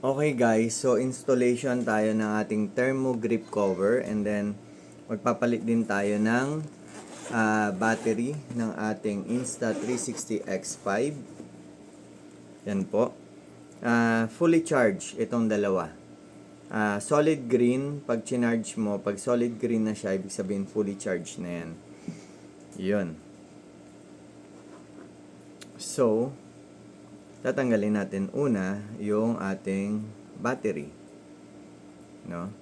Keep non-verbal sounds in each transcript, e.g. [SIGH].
Okay guys, so installation tayo ng ating thermo grip cover and then magpapalit din tayo ng ah, battery ng ating Insta360 X5. Yan po. Ah, fully charged itong dalawa. Ah, solid green, pag chinarge mo, pag solid green na siya, ibig sabihin fully charged na yan. Yun. So, tatanggalin natin una yung ating battery. No?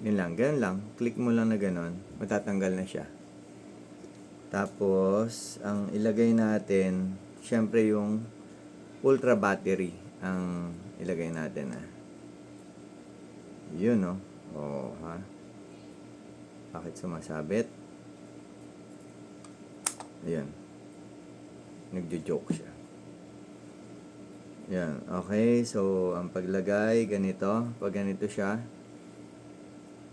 Yun lang, ganun lang. Click mo lang na ganun, matatanggal na siya. Tapos, ang ilagay natin, syempre yung ultra battery ang ilagay natin ah. Yun no. Oh, ha. Bakit sumasabit? Ayan. Nagjo-joke siya. Yan. Okay. So, ang paglagay, ganito. Pag ganito siya.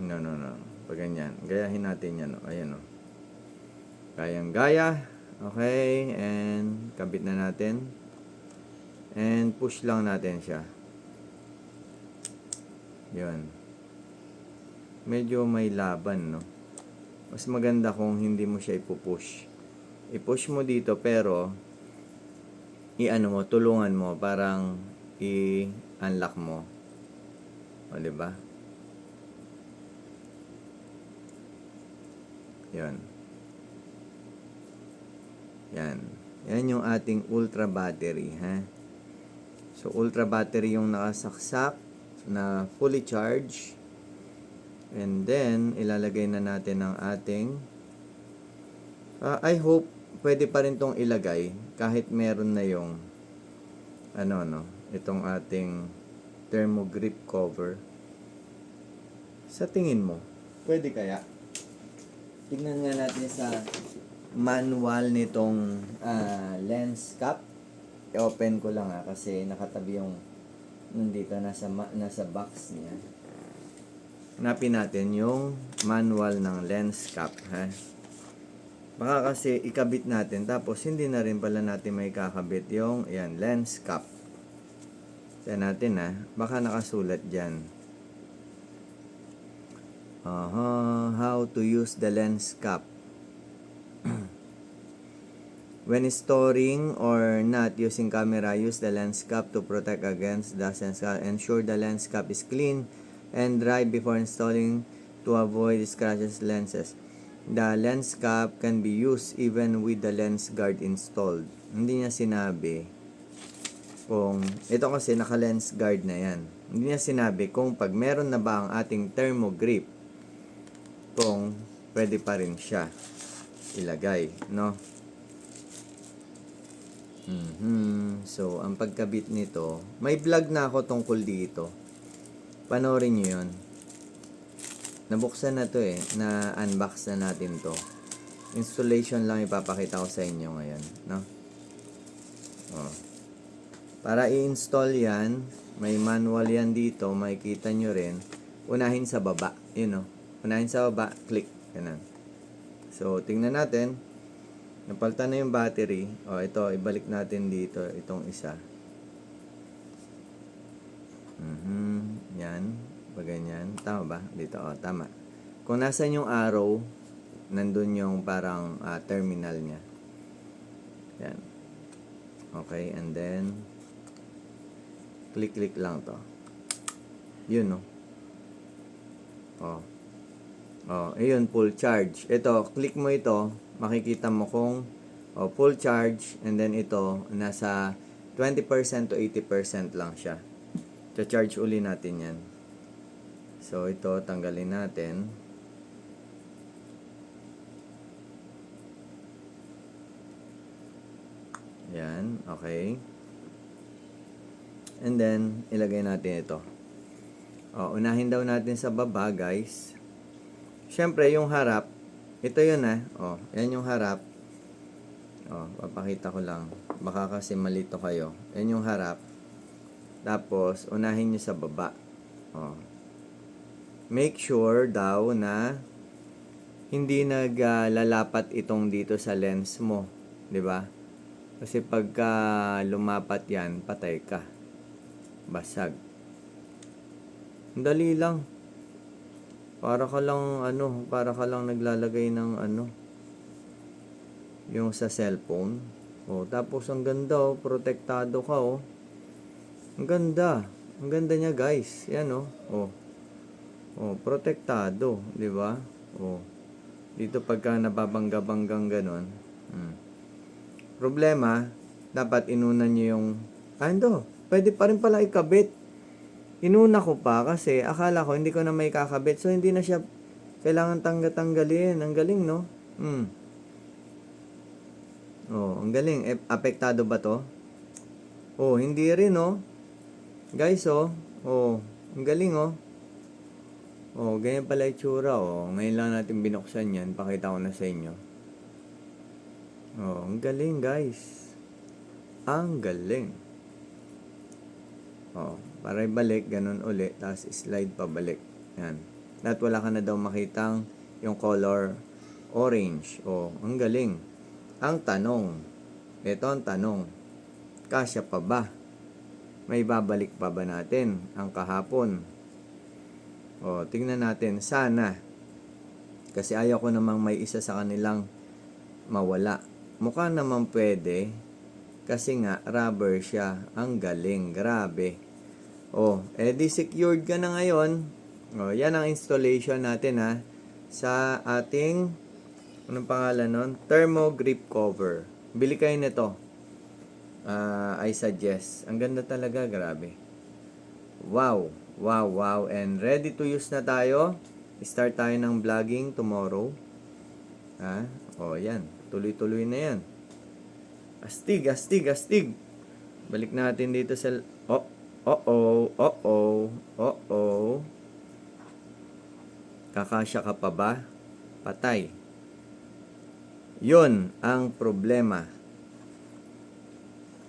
No, no, no. Pag ganyan. Gayahin natin yan. oh. Ayan, o. Gayang gaya. Okay. And, kabit na natin. And, push lang natin siya. Yun. Medyo may laban, no? Mas maganda kung hindi mo siya ipupush. I-push mo dito, pero i-ano mo, tulungan mo, parang i-unlock mo. O, di ba? Yan. Yan. Yan yung ating ultra battery, ha? So, ultra battery yung nakasaksak na fully charged. And then, ilalagay na natin ang ating Ah, I hope pwede pa rin tong ilagay kahit meron na yung ano no, itong ating thermo grip cover. Sa tingin mo, pwede kaya? Tingnan nga natin sa manual nitong ah, lens cap. I-open ko lang ah kasi nakatabi yung nandito nasa nasa box niya. Hanapin natin yung manual ng lens cap, ha? Baka kasi ikabit natin tapos hindi na rin pala natin may kakabit yung ayan, lens cap. Tignan natin ha. Baka nakasulat dyan. Aha, how to use the lens cap. [CLEARS THROAT] When storing or not using camera, use the lens cap to protect against dust and scratch. Ensure the lens cap is clean and dry before installing to avoid scratches lenses. The lens cap can be used even with the lens guard installed. Hindi niya sinabi kung ito kasi naka lens guard na yan. Hindi niya sinabi kung pag meron na ba ang ating thermo grip kung pwede pa rin siya ilagay, no? Mhm. So, ang pagkabit nito, may vlog na ako tungkol dito. Panoorin niyo 'yon. Nabuksan na to eh, na unbox na natin to. Installation lang ipapakita ko sa inyo ngayon, no? Oh. Para i-install yan, may manual yan dito, makikita nyo rin. Unahin sa baba, yun no? Unahin sa baba, click, ganun. So, tingnan natin. Napaltan na yung battery. O, ito, ibalik natin dito, itong isa. Mhm, yan. Pag ganyan. Tama ba? Dito, oh, tama. Kung nasan yung arrow, nandun yung parang ah, terminal niya. Yan. Okay, and then, click-click lang to. Yun, no? Oh. Oh, ayun, full charge. Ito, click mo ito, makikita mo kung oh, full charge, and then ito, nasa 20% to 80% lang siya. Cha-charge uli natin yan. So, ito, tanggalin natin. Yan, okay. And then, ilagay natin ito. O, unahin daw natin sa baba, guys. Siyempre, yung harap, ito yun ah. O, yan yung harap. O, papakita ko lang. Baka kasi malito kayo. Yan yung harap. Tapos, unahin nyo sa baba. O. Make sure daw na hindi naglalapat itong dito sa lens mo. 'di ba? Kasi pagka lumapat yan, patay ka. basag. Dali lang. Para ka lang ano, para ka lang naglalagay ng ano yung sa cellphone. Oh, tapos ang ganda oh, protektado ka oh. Ang ganda. Ang ganda niya, guys. Yan oh. Oh. Oh, protektado, 'di ba? Oh. Dito pagka nababangga-banggang ganun. Hmm. Problema, dapat inunan niyo yung ando. Pwede pa rin pala ikabit. Inuna ko pa kasi akala ko hindi ko na may kakabit. So hindi na siya kailangan tangga-tanggalin. Ang galing, no? Hmm. Oh, ang galing. E, apektado ba to? Oh, hindi rin, oh. Guys, oh. Oh, ang galing, oh. Oh, ganyan pala itsura, oh. Ngayon lang natin binuksan yan. Pakita ko na sa inyo. Oh, ang galing, guys. Ang galing. Oh, para ibalik, ganun uli. Tapos slide pabalik. Yan. At wala ka na daw makitang yung color orange. Oh, ang galing. Ang tanong. Ito ang tanong. Kasya pa ba? May babalik pa ba natin ang kahapon? O, tingnan natin. Sana. Kasi ayaw ko namang may isa sa kanilang mawala. Mukha naman pwede. Kasi nga, rubber siya. Ang galing. Grabe. O, edi secured ka na ngayon. O, yan ang installation natin ha. Sa ating, anong pangalan nun? Thermo grip cover. Bili kayo nito. Ah, I suggest. Ang ganda talaga, grabe. Wow. Wow, wow. And ready to use na tayo. Start tayo ng vlogging tomorrow. Ha? O, yan. Tuloy-tuloy na yan. Astig, astig, astig. Balik natin dito sa... Oh, oh, oh, oh, oh, oh, oh. Kakasya ka pa ba? Patay. Yun ang problema.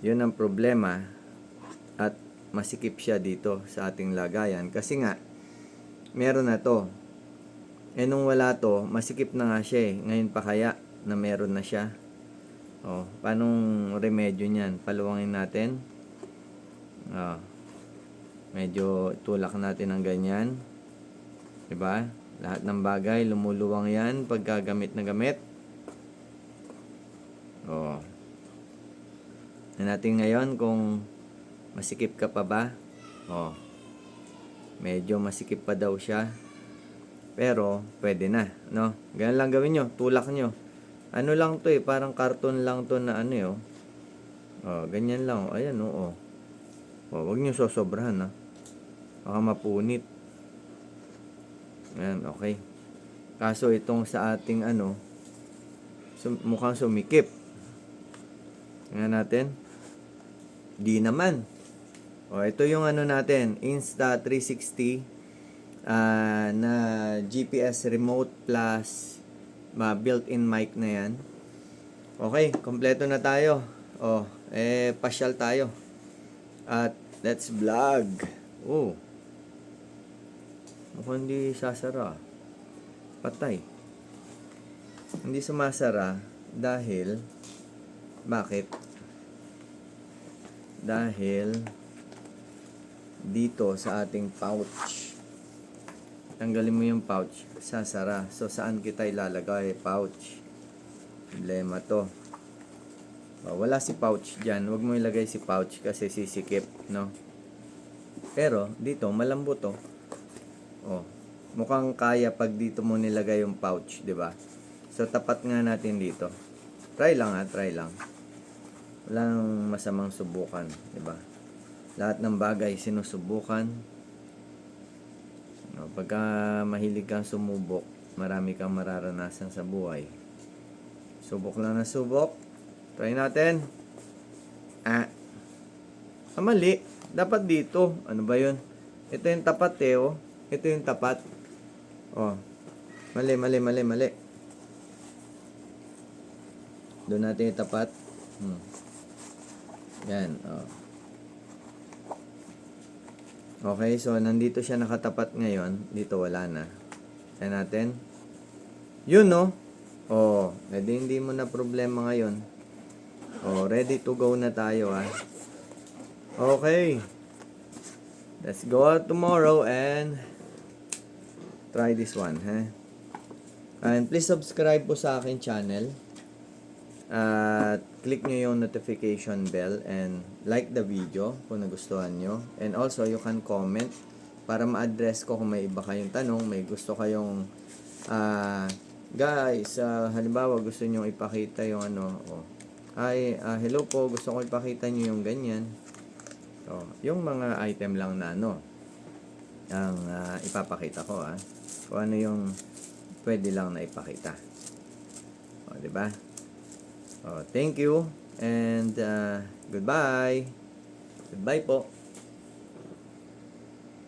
Yun ang problema. Masikip siya dito sa ating lagayan. Kasi nga, meron na to. Eh nung wala to, masikip na nga siya eh. Ngayon pa kaya na meron na siya. Oh, paanong remedyo niyan? Paluwangin natin. Oh, medyo tulak natin ng ganyan. 'Di ba? Lahat ng bagay lumuluwang 'yan pagka gamit na gamit. Oh. Na natin ngayon kung masikip ka pa ba? Oh. Medyo masikip pa daw siya. Pero pwede na, no? Ganyan lang gawin nyo, tulak nyo. Ano lang to eh, parang karton lang to na ano eh, oh. Oh, ganyan lang, oh. ayan oh, oh. Oh, wag nyo sosobrahan, ha. Baka mapunit. Ayan, okay. Kaso itong sa ating ano, sum- mukhang sumikip. Tingnan natin. Di naman. O, ito yung ano natin, Insta360 ah, na GPS remote plus ma built-in mic na yan. Okay, kompleto na tayo. O, eh, pasyal tayo. At let's vlog. Oh. Mukhang hindi sasara. Patay. Hindi sumasara dahil bakit? Dahil dito sa ating pouch. Tanggalin mo yung pouch, sasara. So saan kita ilalagay? Pouch. Problema to. Oh, wala si pouch dyan. Huwag mo ilagay si pouch kasi sisikip, no? Pero dito malambot to. Oh. Mukhang kaya pag dito mo nilagay yung pouch, 'di ba? So tapat nga natin dito. Try lang ha, try lang. Walang masamang subukan, 'di ba? Lahat ng bagay sinusubukan. Pagka mahilig kang sumubok, marami kang mararanasan sa buhay. Subok lang na subok. Try natin. Ah. Ah, mali. Dapat dito. Ano ba yun? Ito yung tapat eh, oh. Ito yung tapat. Oh. Mali, mali, mali, mali. Doon natin yung tapat. Hmm. Yan, oh. Okay, so nandito siya nakatapat ngayon. Dito wala na. Try natin. Yun, no? Oh, edi hindi mo na problema ngayon. Oh, ready to go na tayo, ah. Okay. Let's go out tomorrow and try this one, ha? And please subscribe po sa akin channel. At click nyo yung notification bell and like the video kung nagustuhan nyo. And also, you can comment para ma-address ko kung may iba kayong tanong, may gusto kayong ah guys, ah, halimbawa gusto nyo ipakita yung ano, oh, hi, ah, hello po, gusto ko ipakita nyo yung ganyan. So, yung mga item lang na ano, ang ah, ipapakita ko ah. Kung ano yung pwede lang na ipakita. O, di ba? O, thank you and ah, goodbye. Goodbye po.